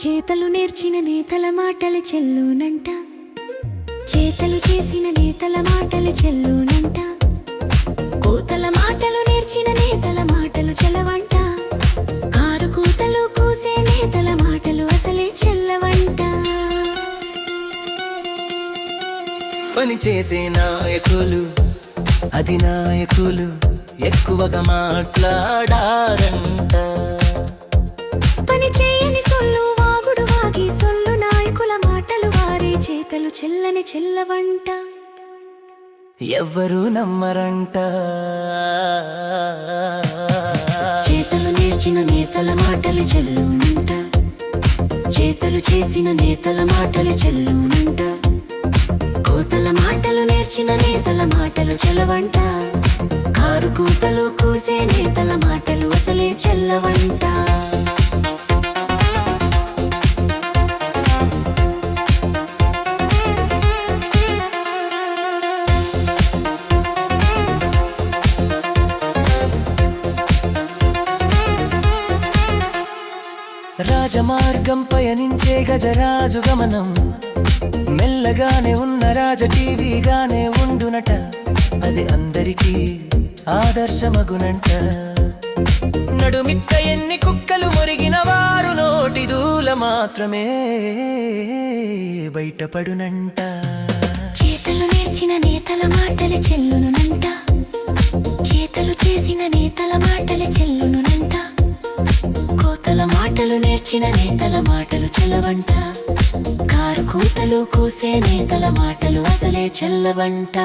చేతలు నేర్చిన నేతల మాటలు చెల్లునంట. చేతలు చేసిన నేతల మాటలు చెల్లునంట. కోతల మాటలు నేర్చిన నేతల మాటలు చెలవంట. కారు కూతలు కూసే నేతల మాటలు అసలే చెల్లవంట. పని చేసే నాయకులు అధినాయకులు ఎక్కువగా మాట్లాడారంట. చెల్లని చెల్లవంట. ఎవ్వరూ నమ్మరంట? చేతలు నేర్చిన నేతల మాటలు చెల్లునంట. చేతలు చేసిన నేతల మాటలు చెల్లునంట. కోతల మాటలు నేర్చిన నేతల మాటలు చెలవంట. కారు కూతలు కూసే నేతల మాటలు అసలే చెల్లవంట. రాజమార్గం పయనించే గజరాజు గమనం. మెల్లగానే ఉన్న రాజ టీవీగానే ఉండునట. అది అందరికీ ఆదర్శమగునంట. నడుమిట్ట ఎన్ని కుక్కలు మురిగిన వారు నోటి దూల మాత్రమే బయటపడునంట. చేతలు నేర్చిన నేతల మాటలు చెల్లునునంట. చేతలు చేసిన నేతల మాటలు చెల్లు కోతల నేర్చిన నేతల మాటలు చెల్లవంట కారు కూతలు కూసే నేతల మాటలు అసలే చెల్లవంట.